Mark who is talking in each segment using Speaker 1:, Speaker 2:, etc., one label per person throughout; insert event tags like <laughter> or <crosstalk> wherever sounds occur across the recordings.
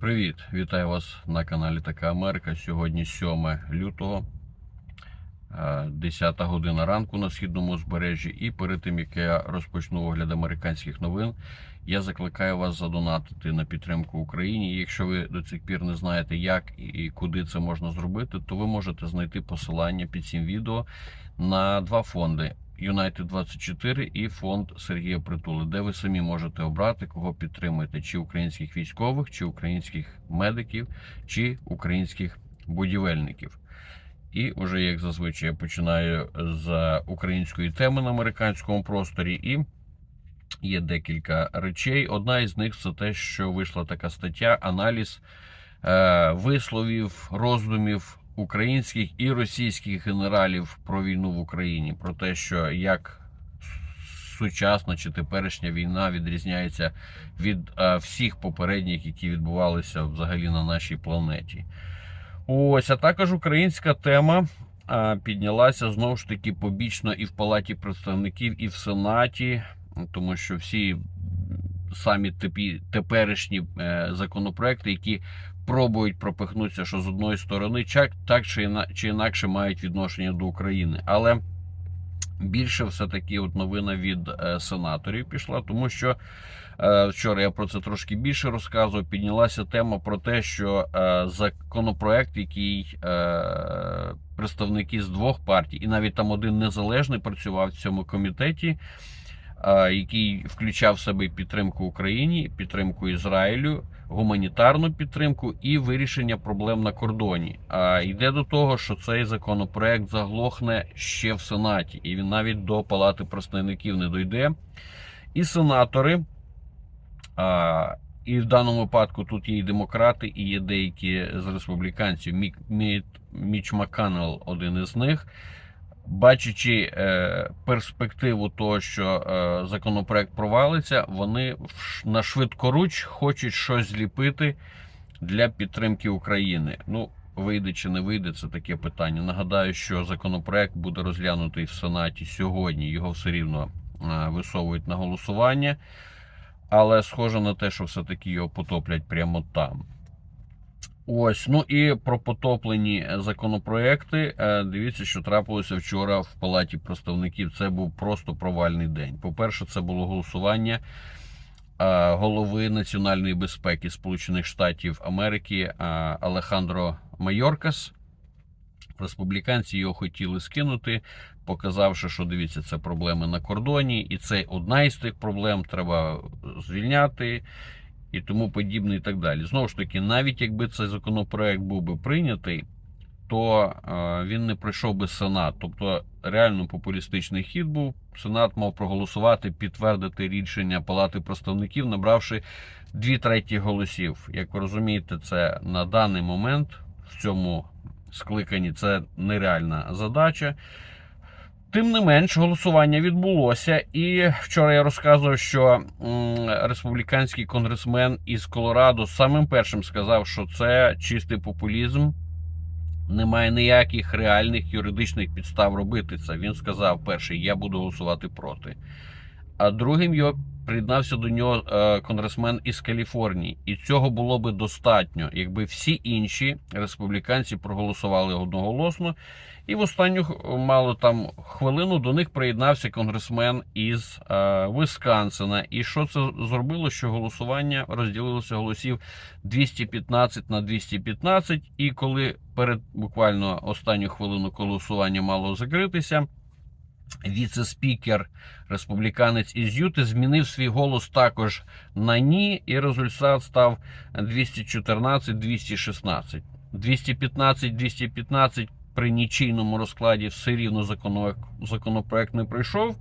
Speaker 1: Привіт! Вітаю вас на каналі Така Америка. Сьогодні 7 лютого, е, 10 година ранку на східному узбережжі. І перед тим як я розпочну огляд американських новин, я закликаю вас задонатити на підтримку Україні. Якщо ви до цих пір не знаєте, як і куди це можна зробити, то ви можете знайти посилання під цим відео на два фонди. United 24 і фонд Сергія Притули, де ви самі можете обрати, кого підтримуєте, чи українських військових, чи українських медиків, чи українських будівельників. І вже як зазвичай я починаю з української теми на американському просторі. І є декілька речей. Одна із них це те, що вийшла така стаття, аналіз е, висловів, роздумів українських і російських генералів про війну в Україні, про те, що як сучасна чи теперішня війна відрізняється від е, всіх попередніх, які відбувалися взагалі на нашій планеті. Ось, а також українська тема е, піднялася знову ж таки побічно і в Палаті представників, і в Сенаті, тому що всі самі тепі, теперішні е, законопроекти, які пробують пропихнутися, що з одної сторони, так чи, іна, чи інакше мають відношення до України. Але більше все-таки от новина від е, сенаторів пішла, тому що е, вчора я про це трошки більше розказував. Піднялася тема про те, що законопроект, який представники з двох партій, і навіть там один незалежний працював в цьому комітеті. Який включав в себе підтримку Україні, підтримку Ізраїлю, гуманітарну підтримку і вирішення проблем на кордоні. А йде до того, що цей законопроект заглохне ще в Сенаті, і він навіть до Палати представників не дойде. І сенатори, а, і в даному випадку тут є і демократи, і є деякі з республіканців. Міч Макканел один із них. Бачачи е, перспективу того, що е, законопроект провалиться, вони на швидкоруч хочуть щось зліпити для підтримки України. Ну, вийде чи не вийде, це таке питання. Нагадаю, що законопроект буде розглянутий в Сенаті сьогодні. Його все рівно е, висовують на голосування, але схоже на те, що все-таки його потоплять прямо там. Ось, ну і про потоплені законопроекти. Е, Дивіться, що трапилося вчора в Палаті представників. Це був просто провальний день. По-перше, це було голосування е, голови національної безпеки Сполучених Штатів Америки е, Алехандро Майоркас. Республіканці його хотіли скинути, показавши, що дивіться, це проблеми на кордоні, і це одна із тих проблем. Треба звільняти і тому подібне, і так далі. Знову ж таки, навіть якби цей законопроект був би прийнятий, то е, він не пройшов би Сенат. Тобто реально популістичний хід був. Сенат мав проголосувати, підтвердити рішення Палати представників, набравши дві треті голосів. Як ви розумієте, це на даний момент в цьому скликанні це нереальна задача. Тим не менш, голосування відбулося, і вчора я розказував, що республіканський конгресмен із Колорадо самим першим сказав, що це чистий популізм. Немає ніяких реальних юридичних підстав робити це. Він сказав: перший, я буду голосувати проти. А другим його приєднався до нього е, конгресмен із Каліфорнії, і цього було би достатньо, якби всі інші республіканці проголосували одноголосно. І в останню мало там хвилину до них приєднався конгресмен із е, Висконсина. І що це зробило? Що голосування розділилося голосів 215 на 215. І коли перед буквально останню хвилину голосування мало закритися, віце-спікер республіканець із Юти змінив свій голос також на ні, і результат став 214-216. 215-215 при нічийному розкладі все рівно законо- законопроект не пройшов.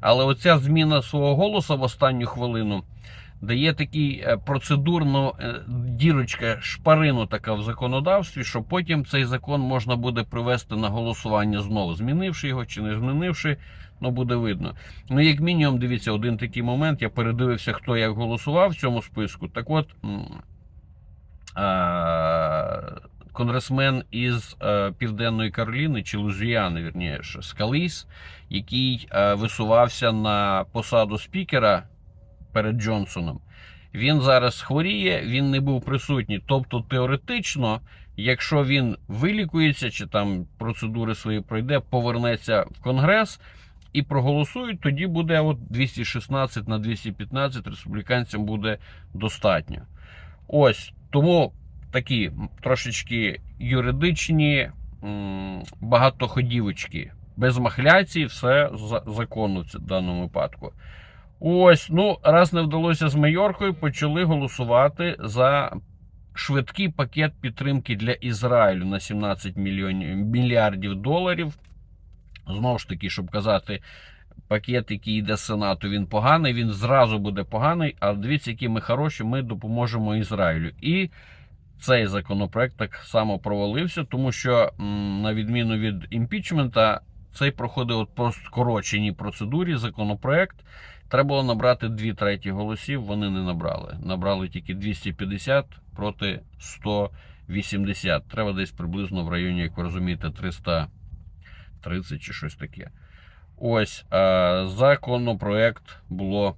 Speaker 1: Але оця зміна свого голосу в останню хвилину дає такий е, процедурну е, дірочка, шпарину така в законодавстві, що потім цей закон можна буде привести на голосування знову, змінивши його чи не змінивши, ну буде видно. Ну, як мінімум, дивіться, один такий момент. Я передивився, хто як голосував в цьому списку. Так от. Конгресмен із е, Південної Кароліни чи Лузіани, вірніше, Скаліс, який е, висувався на посаду спікера перед Джонсоном. Він зараз хворіє, він не був присутній. Тобто, теоретично, якщо він вилікується чи там процедури свої пройде, повернеться в Конгрес і проголосують, тоді буде от 216 на 215 республіканцям буде достатньо. Ось тому такі трошечки юридичні багатоходівочки. Без махляцій все за- законно в даному випадку. Ось, ну, раз не вдалося з Майоркою, почали голосувати за швидкий пакет підтримки для Ізраїлю на 17 мільйонів мільярдів доларів. Знову ж таки, щоб казати, пакет, який йде з Сенату, він поганий, він зразу буде поганий. А дивіться, які ми хороші, ми допоможемо Ізраїлю. І цей законопроект так само провалився, тому що, на відміну від імпічмента, цей проходив от по скороченій процедурі законопроект. Треба було набрати 2 треті голосів, вони не набрали. Набрали тільки 250 проти 180. Треба десь приблизно в районі, як ви розумієте, 330 чи щось таке. Ось законопроект було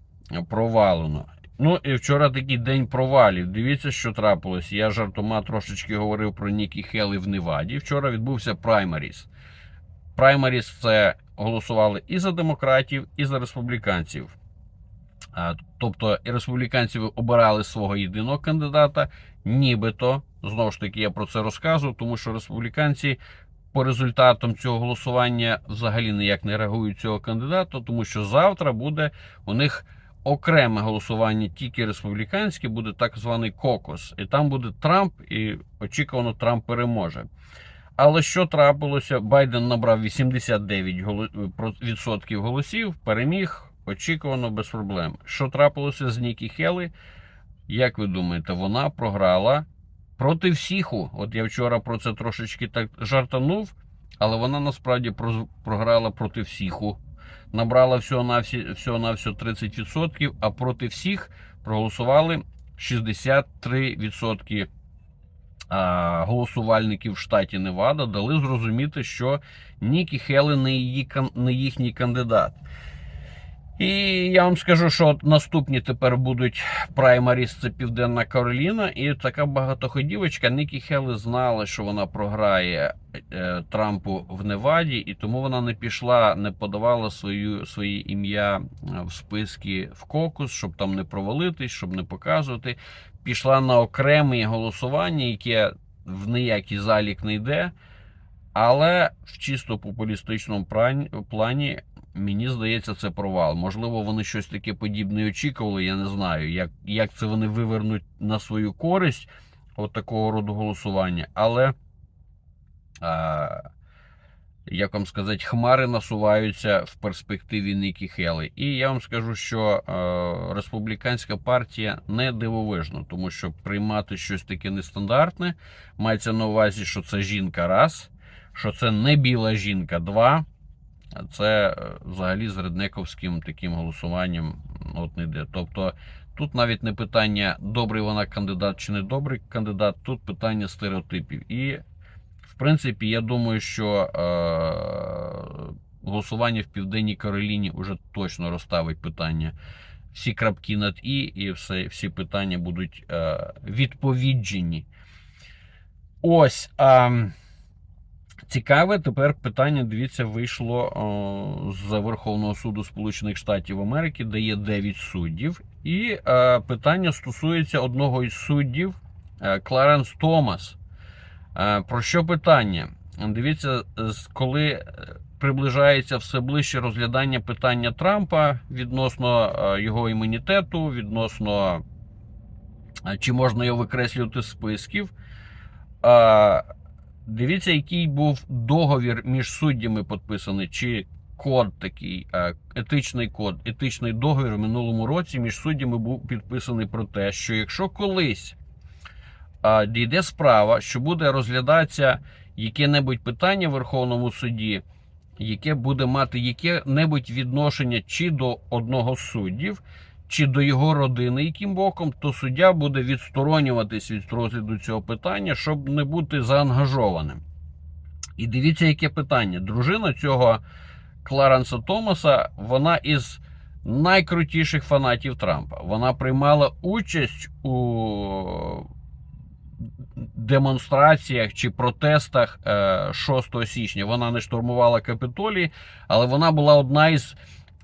Speaker 1: провалено. Ну і вчора такий день провалів. Дивіться, що трапилось. Я жартома трошечки говорив про Нікі Хелі в Неваді. Вчора відбувся праймаріс. Праймаріс це голосували і за демократів, і за республіканців. А, Тобто і республіканці обирали свого єдиного кандидата, нібито знову ж таки я про це розказував, тому що республіканці по результатам цього голосування взагалі ніяк не реагують цього кандидата, тому що завтра буде у них окреме голосування, тільки республіканське, буде так званий кокос, і там буде Трамп, і очікувано Трамп переможе. Але що трапилося? Байден набрав 89% голосів, переміг. Очікувано без проблем. Що трапилося з Нікі Хелі? Як ви думаєте, вона програла проти всіху. От я вчора про це трошечки так жартанув, але вона насправді програла проти всіху. Набрала всього на всього 30%, а проти всіх проголосували 63% а, голосувальників в штаті Невада. Дали зрозуміти, що Нікі її, не їхній кандидат. І я вам скажу, що от наступні тепер будуть праймаріс, це Південна Кароліна, і така багатоходівочка. Нікі Хелли знала, що вона програє е, Трампу в Неваді, і тому вона не пішла, не подавала свою, своє ім'я е, в списки в кокус, щоб там не провалитись, щоб не показувати. Пішла на окреме голосування, яке в ніякий залік не йде. Але в чисто популістичному плані Мені здається, це провал. Можливо, вони щось таке подібне очікували. Я не знаю, як як це вони вивернуть на свою користь от такого роду голосування. Але, а, як вам сказати, хмари насуваються в перспективі Нікі Хелі. І я вам скажу, що а, республіканська партія не дивовижна, тому що приймати щось таке нестандартне мається на увазі, що це жінка раз, що це не біла жінка два. Це е, взагалі з реднековським таким голосуванням от не йде. Тобто тут навіть не питання, добрий вона кандидат чи не добрий кандидат, тут питання стереотипів. І, в принципі, я думаю, що е, голосування в Південній Кароліні вже точно розставить питання. Всі крапки над І, і все, всі питання будуть е, відповіджені. Ось. Е, Цікаве тепер питання, дивіться, вийшло о, з Верховного суду Сполучених Штатів Америки, де є 9 суддів. І е, питання стосується одного із суддів е, Кларенс Томас. Е, про що питання? Дивіться, коли е, приближається все ближче розглядання питання Трампа відносно е, його імунітету, відносно е, чи можна його викреслювати з списків. Е, Дивіться, який був договір між суддями підписаний, чи код такий, е, етичний код, етичний договір в минулому році між суддями був підписаний про те, що якщо колись е, дійде справа, що буде розглядатися яке-небудь питання в Верховному суді, яке буде мати яке-небудь відношення чи до одного з суддів, чи до його родини, яким боком, то суддя буде відсторонюватись від розгляду цього питання, щоб не бути заангажованим. І дивіться, яке питання. Дружина цього Кларенса Томаса, вона із найкрутіших фанатів Трампа. Вона приймала участь у демонстраціях чи протестах е, 6 січня. Вона не штурмувала Капітолій, але вона була одна із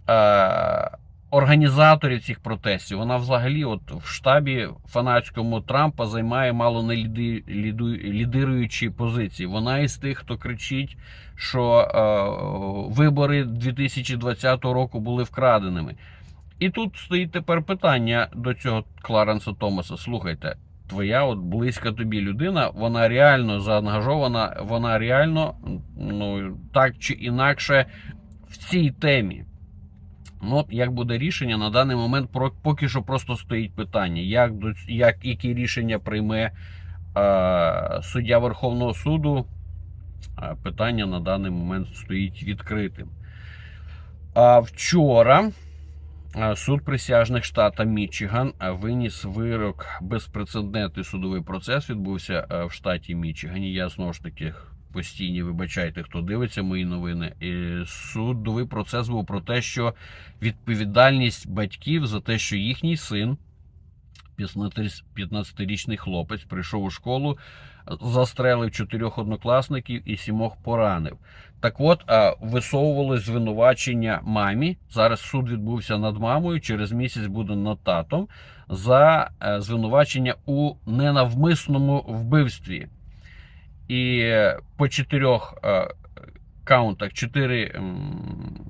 Speaker 1: е, організаторів цих протестів. Вона взагалі, от в штабі фанатському Трампа займає мало не ліди, ліду, лідируючі позиції. Вона із тих, хто кричить, що е, вибори 2020 року були вкраденими. І тут стоїть тепер питання до цього Кларенса Томаса. Слухайте, твоя от близька тобі людина, вона реально заангажована, вона реально, ну так чи інакше, в цій темі. Ну, як буде рішення на даний момент поки що просто стоїть питання, як як які рішення прийме е, суддя Верховного суду. Питання на даний момент стоїть відкритим. А вчора суд присяжних штата Мічиган виніс вирок безпрецедентний судовий процес. Відбувся в штаті Мічигані. Я знову ж таки постійні вибачайте, хто дивиться мої новини. І судовий процес був про те, що відповідальність батьків за те, що їхній син, 15-річний хлопець, прийшов у школу, застрелив чотирьох однокласників і сімох поранив. Так от, висовували звинувачення мамі. Зараз суд відбувся над мамою, через місяць буде над татом за е, звинувачення у ненавмисному вбивстві. І по чотирьох е, каунтах, чотири. м,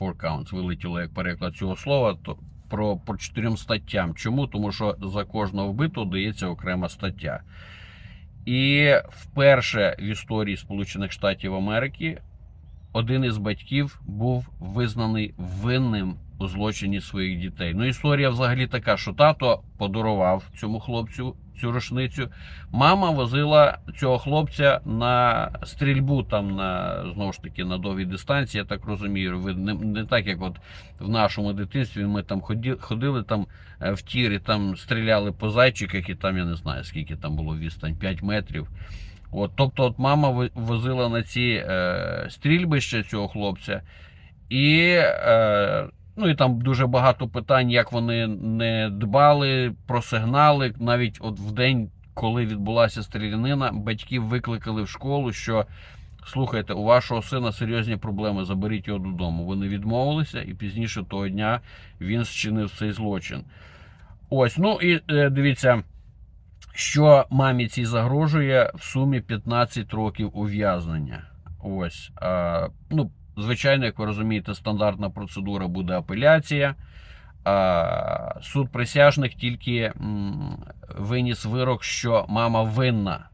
Speaker 1: Four counts вилетіло як переклад цього слова, то про, по чотирьом статтям. Чому? Тому що за кожного вбитого дається окрема стаття. І вперше в історії Сполучених Штатів Америки один із батьків був визнаний винним у злочині своїх дітей. Ну, історія взагалі така, що тато подарував цьому хлопцю цю рушницю. Мама возила цього хлопця на стрільбу, там на знову ж таки на довгій дистанції. Я так розумію. Ви не, не так, як от в нашому дитинстві. Ми там ходили, ходили там е, в тірі, там стріляли по зайчиках, і там я не знаю скільки там було відстань, 5 метрів. От, тобто, от мама возила на ці е, стрільбища цього хлопця, і, е, ну, і там дуже багато питань, як вони не дбали про сигнали. Навіть от в день, коли відбулася стрілянина, батьків викликали в школу, що слухайте, у вашого сина серйозні проблеми, заберіть його додому. Вони відмовилися, і пізніше того дня він зчинив цей злочин. Ось, ну і е, дивіться що мамі цій загрожує в сумі 15 років ув'язнення. Ось. А, ну, звичайно, як ви розумієте, стандартна процедура буде апеляція. Суд присяжних тільки виніс вирок, що мама винна.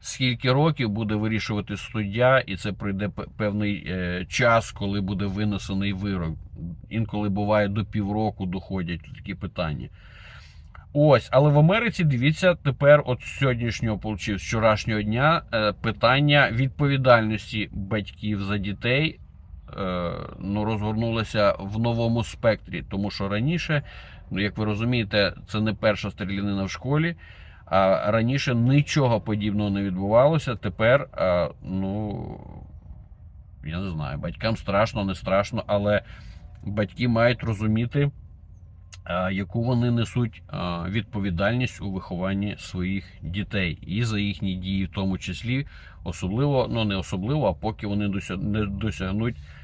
Speaker 1: Скільки років буде вирішувати суддя, і це пройде певний е, час, коли буде винесений вирок. Інколи буває до півроку доходять такі питання. Ось, але в Америці дивіться тепер, от сьогоднішнього получив, вчорашнього дня, е, питання відповідальності батьків за дітей ну, розгорнулося в новому спектрі, тому що раніше, ну як ви розумієте, це не перша стрілянина в школі. А раніше нічого подібного не відбувалося. Тепер, е, ну я не знаю, батькам страшно, не страшно, але батьки мають розуміти е, яку вони несуть е, відповідальність у вихованні своїх дітей і за їхні дії, в тому числі, особливо, ну не особливо, а поки вони не досягнуть е,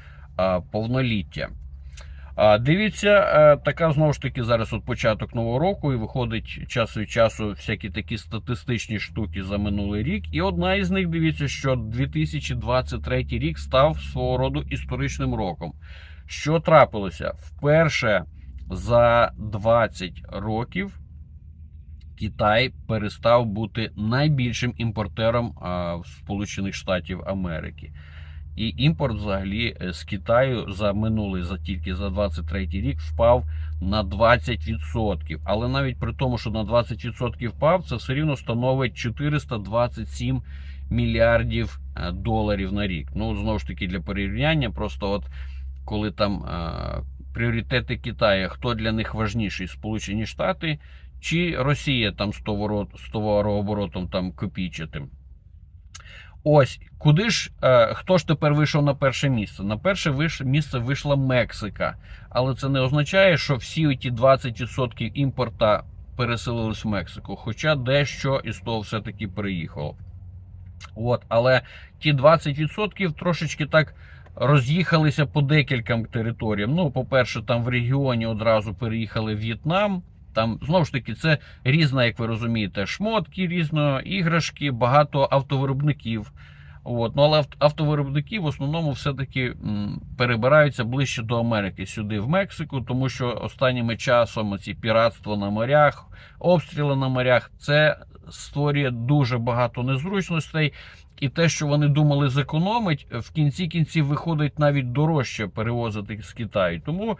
Speaker 1: повноліття. Дивіться, е, така знову ж таки зараз от початок нового року, і виходить час від часу всякі такі статистичні штуки за минулий рік. І одна із них дивіться, що 2023 рік став свого роду історичним роком. Що трапилося? Вперше за 20 років Китай перестав бути найбільшим імпортером Сполучених Штатів Америки. І імпорт взагалі е, з Китаю за минулий, за тільки за 23 рік впав на 20%. Але навіть при тому, що на 20% впав, це все рівно становить 427 мільярдів е, доларів на рік. Ну, знову ж таки, для порівняння, просто от коли там е, пріоритети Китаю, хто для них важніший, Сполучені Штати чи Росія там з товаро- з товарооборотом там копійчатим. Ось куди ж е, хто ж тепер вийшов на перше місце? На перше виш, місце вийшла Мексика, але це не означає, що всі ті 20% імпорта переселились в Мексику. Хоча дещо із того все-таки переїхало. От, але ті 20% трошечки так роз'їхалися по декільком територіям. Ну, по-перше, там в регіоні одразу переїхали в В'єтнам. Там знову ж таки це різна, як ви розумієте, шмотки, різно, іграшки, багато автовиробників. От. Ну, але автовиробники в основному все-таки перебираються ближче до Америки, сюди, в Мексику, тому що останніми часом ці піратство на морях, обстріли на морях, це створює дуже багато незручностей. І те, що вони думали зекономить, в кінці кінців виходить навіть дорожче перевозити з Китаю. Тому,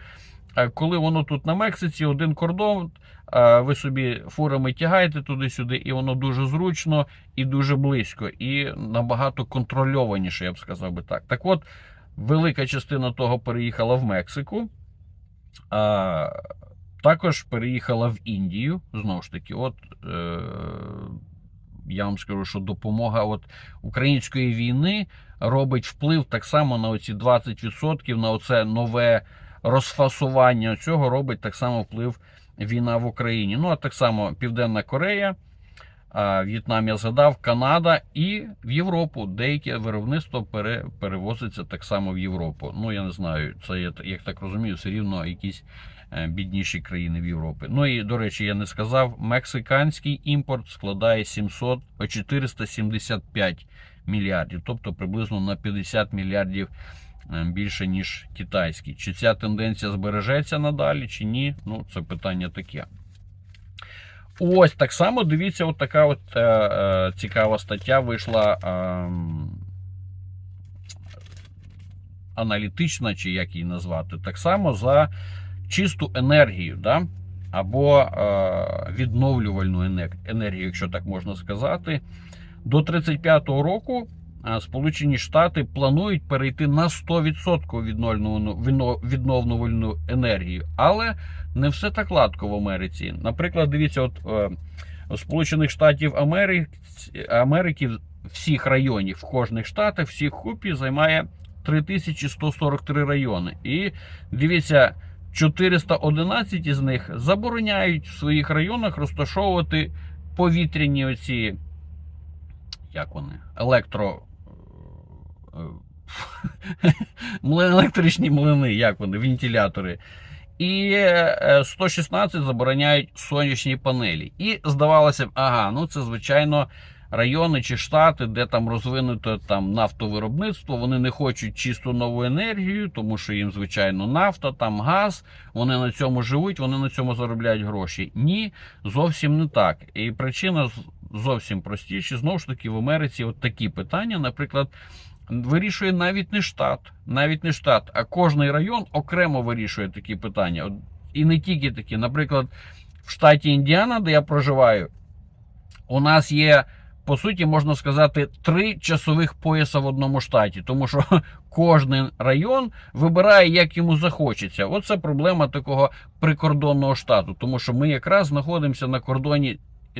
Speaker 1: коли воно тут на Мексиці, один кордон, е, ви собі фурами тягаєте туди-сюди, і воно дуже зручно і дуже близько, і набагато контрольованіше, я б сказав би так. Так от, велика частина того переїхала в Мексику. А, також переїхала в Індію. Знову ж таки, от е, я вам скажу, що допомога от української війни робить вплив так само на оці 20%, на оце нове розфасування цього робить так само вплив війна в Україні. Ну а так само Південна Корея. В'єтнам я згадав, Канада і в Європу. Деяке виробництво пере, перевозиться так само в Європу. Ну я не знаю, це як так розумію, все рівно якісь е, бідніші країни в Європі. Ну і до речі, я не сказав, мексиканський імпорт складає 700, о, 475 мільярдів, тобто приблизно на 50 мільярдів більше ніж китайський. Чи ця тенденція збережеться надалі, чи ні? Ну це питання таке. Ось так само дивіться, от така от е, е, цікава стаття вийшла. Е, аналітична, чи як її назвати, так само за чисту енергію, да? або е, відновлювальну енергію, якщо так можна сказати. До 35-го року е, Сполучені Штати планують перейти на 100% відновлювальну відно- відновлювальну енергію, але не все так гладко в Америці. Наприклад, дивіться, от е, Сполучених Штатів Америки, Америки всіх районів, в кожних штатах, всіх купі займає 3143 райони. І дивіться, 411 із них забороняють в своїх районах розташовувати повітряні оці, як вони, електро. Е, <laughs> електричні млини, як вони, вентилятори. І е, 116 забороняють сонячні панелі. І здавалося б, ага, ну це звичайно райони чи штати, де там розвинуто там нафтовиробництво, вони не хочуть чисту нову енергію, тому що їм, звичайно, нафта, там газ, вони на цьому живуть, вони на цьому заробляють гроші. Ні, зовсім не так. І причина зовсім простіша. Знову ж таки, в Америці от такі питання, наприклад. Вирішує навіть не штат, навіть не штат, а кожний район окремо вирішує такі питання. І не тільки такі. Наприклад, в штаті Індіана, де я проживаю, у нас є, по суті, можна сказати, три часових пояса в одному штаті, тому що <laughs> кожен район вибирає, як йому захочеться. Оце проблема такого прикордонного штату, тому що ми якраз знаходимося на кордоні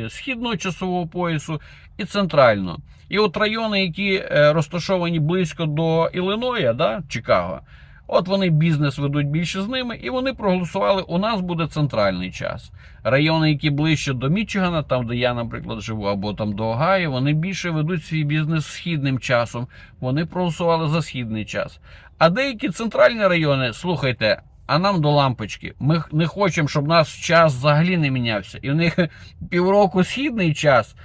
Speaker 1: східного часового поясу і центрального. І от райони, які е, розташовані близько до Іллиноя, да, Чикаго, от вони бізнес ведуть більше з ними, і вони проголосували, у нас буде центральний час. Райони, які ближче до Мічигана, там, де я, наприклад, живу, або там до Огайо, вони більше ведуть свій бізнес східним часом. Вони проголосували за східний час. А деякі центральні райони, слухайте, а нам до лампочки. Ми не хочемо, щоб наш час взагалі не мінявся. І в них <laughs> півроку східний час,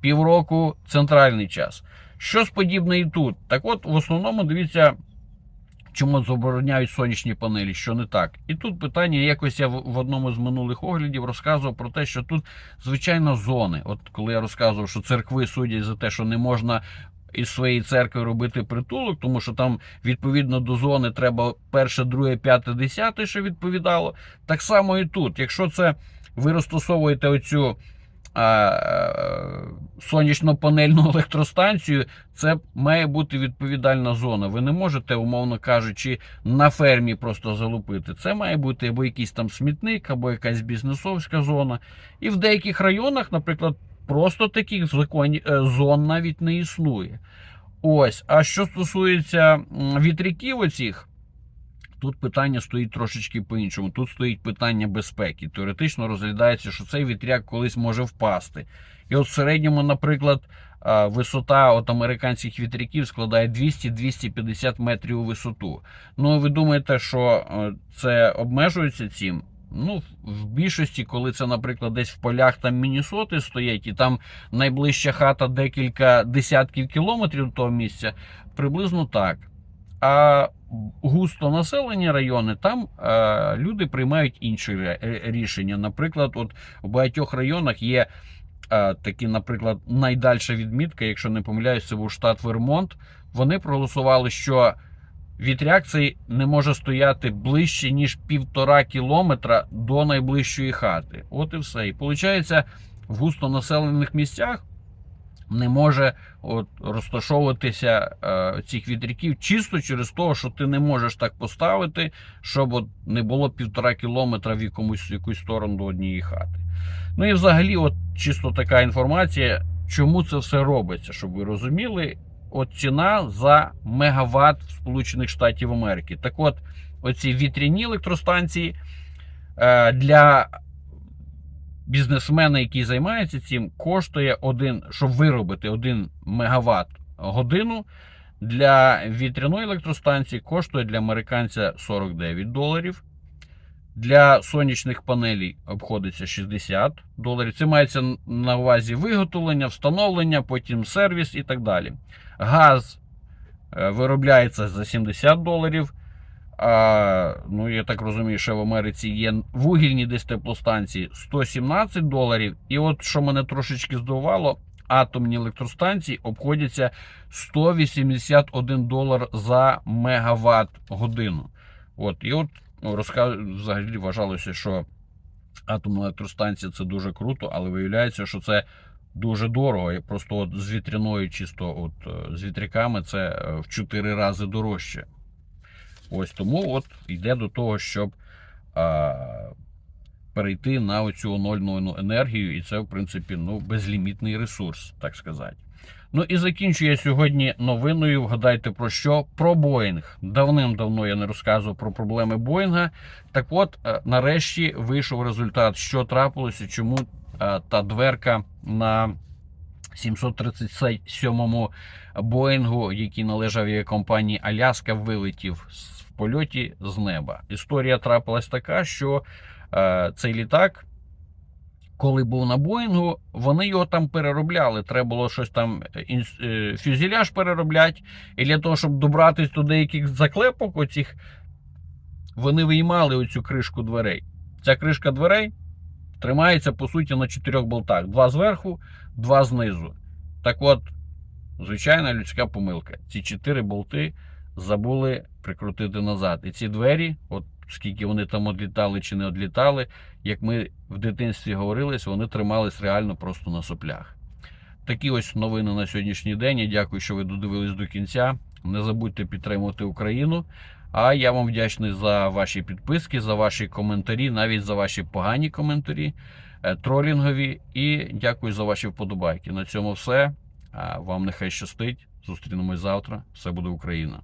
Speaker 1: півроку центральний час. Щось подібне і тут. Так от, в основному, дивіться, чому забороняють сонячні панелі, що не так. І тут питання, якось я в одному з минулих оглядів розказував про те, що тут, звичайно, зони. От коли я розказував, що церкви судять за те, що не можна. Із своєї церкви робити притулок, тому що там відповідно до зони треба перше, друге, п'яте, десяте, що відповідало. Так само і тут. Якщо це ви розтасовуєте оцю а, сонячно-панельну <laughs> електростанцію, це має бути відповідальна зона. Ви не можете, умовно кажучи, на фермі просто залупити. Це має бути або якийсь там смітник, або якась бізнесовська зона. І в деяких районах, наприклад, просто таких е, зон навіть не існує. Ось. А що стосується вітряків оцих, тут питання стоїть трошечки по-іншому. Тут стоїть питання безпеки. Теоретично розглядається, що цей вітряк колись може впасти. І от в середньому, наприклад, висота от американських вітряків складає 200-250 метрів у висоту. Ну, ви думаєте, що е, це обмежується цим? Ну, в більшості, коли це, наприклад, десь в полях там Міннесоти стоять, і там найближча хата декілька десятків кілометрів до того місця, приблизно так. А густо населені райони, там е, люди приймають інші е, рішення. Наприклад, от в багатьох районах є е, такі, наприклад, найдальша відмітка, якщо не помиляюсь, це був штат Вермонт. Вони проголосували, що вітряк цей не може стояти ближче, ніж півтора кілометра до найближчої хати. От і все. І виходить, в густонаселених місцях не може от, розташовуватися е, цих вітряків чисто через те, що ти не можеш так поставити, щоб от не було півтора кілометра в якомусь в якусь сторону до однієї хати. Ну і взагалі, от чисто така інформація, чому це все робиться, щоб ви розуміли. От ціна за мегаватт в Сполучених Штатів Америки. Так от, оці вітряні електростанції е, для бізнесмена, який займається цим, коштує один, щоб виробити 1 мегаватт годину. Для вітряної електростанції коштує для американця 49 доларів. Для сонячних панелей обходиться 60 доларів. Це мається на увазі виготовлення, встановлення, потім сервіс і так далі. Газ е, виробляється за 70 доларів. А, ну, я так розумію, що в Америці є вугільні десь теплостанції 117 доларів. І от що мене трошечки здивувало, атомні електростанції обходяться 181 долар за мегаватт годину. От, і от ну, розказ... взагалі вважалося, що атомна електростанція це дуже круто, але виявляється, що це дуже дорого. Просто от з вітряною, чисто от е, з вітряками, це е, в 4 рази дорожче. Ось тому от йде до того, щоб а, перейти на оцю оновлену енергію, і це, в принципі, ну, безлімітний ресурс, так сказати. Ну і закінчую я сьогодні новиною. Вгадайте про що? Про Боїнг. Давним-давно я не розказував про проблеми Боїнга. Так от, е, нарешті вийшов результат, що трапилося, чому е, та дверка на 737-му Боїнгу, який належав її компанії Аляска, вилетів в польоті з неба. Історія трапилась така, що е, цей літак, коли був на Боїнгу, вони його там переробляли. Треба було щось там е, е, фюзеляж переробляти. І для того, щоб добратися до деяких заклепок, оцих, вони виймали оцю кришку дверей. Ця кришка дверей тримається по суті на чотирьох болтах: два зверху, два знизу. Так от, звичайна людська помилка. Ці чотири болти забули прикрутити назад. І ці двері, от скільки вони там одлітали чи не одлітали, як ми в дитинстві говорились, вони тримались реально просто на соплях. Такі ось новини на сьогоднішній день. Я дякую, що ви додивились до кінця. Не забудьте підтримувати Україну. А я вам вдячний за ваші підписки, за ваші коментарі, навіть за ваші погані коментарі, е, тролінгові. І дякую за ваші вподобайки. На цьому все. Вам нехай щастить. Зустрінемось завтра. Все буде Україна.